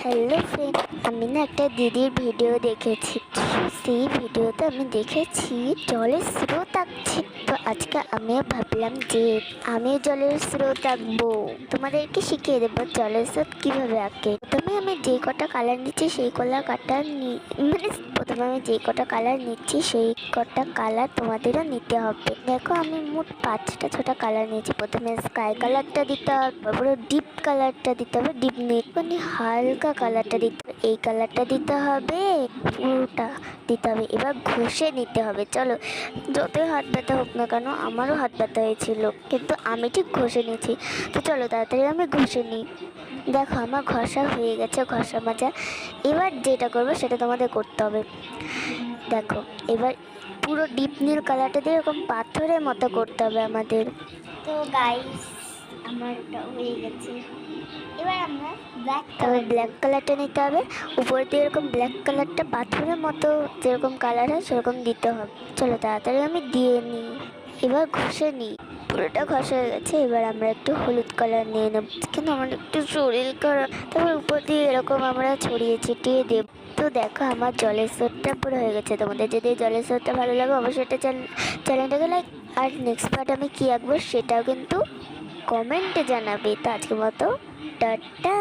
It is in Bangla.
হ্যালো ফ্রেন্ড আমি না একটা দিদির ভিডিও দেখেছি। সেই ভিডিওতে আমি দেখেছি, জলের স্রোত আঁকছে। তো আজকে আমিও ভাবলাম যে আমিও জলের স্রোত আঁকবো। তোমাদেরকে শিখিয়ে দেবো জলের স্রোত কীভাবে আঁকে? প্রথমে আমি যে কটা কালার নিচ্ছি সেই কলার কাটার মানে প্রথমে আমি যে কটা কালার নিচ্ছি সেই কটা কালার তোমাদেরও নিতে হবে। দেখো আমি মোট পাঁচটা ছটা কালার নিয়েছি। প্রথমে স্কাই কালারটা দিতে হবে, তারপরে ডিপ কালারটা দিতে হবে ডিপ নেট মানে হালকা কালারটা দিতে এই কালারটা দিতে হবে, পুরোটা। দিতে হবে। এবার ঘষে নিতে হবে। চলো, যতই হাত ব্যথা হোক না কেন, আমারও হাত ব্যথা হয়েছিল। কিন্তু আমি ঠিক ঘষে নিয়েছি। তো চলো, তাড়াতাড়ি আমি ঘষে নিই। দেখো, আমার ঘষা হয়ে গেছে, ঘষা মাজা। এবার যেটা করব, সেটা তোমাদের করতে হবে। দেখো, এবার পুরো ডিপ নীল কালারটা দিয়ে এরকম পাথরের মতো করতে হবে আমাদের। তো গাইস আমার হয়ে গেছে। এবার আমরা ব্ল্যাক তবে ব্ল্যাক কালারটা নিতে হবে। উপর দিয়ে এরকম ব্ল্যাক কালারটা পাথরের মতো যেরকম কালার হয় সেরকম দিতে হবে। চলো তাড়াতাড়ি আমি দিয়ে নিই। এবার ঘষে নিই। পুরোটা ঘষা হয়ে গেছে। এবার আমরা একটু হলুদ কালার নিয়ে নেব। কিন্তু আমার একটু শরীর খারাপ। তারপর উপর দিয়ে এরকম আমরা ছড়িয়ে ছিটিয়ে দেব। তো দেখো আমার জলের স্রোতটা পুরো হয়ে গেছে। তোমাদের যদি জলের স্রোতটা ভালো লাগে অবশ্যই এটা চ্যানেলটাকে লাইক আর নেক্সট পার্ট আমি কী আঁকবো সেটাও কিন্তু কমেন্টে জানাবে। তো আজকের মতো টাটা।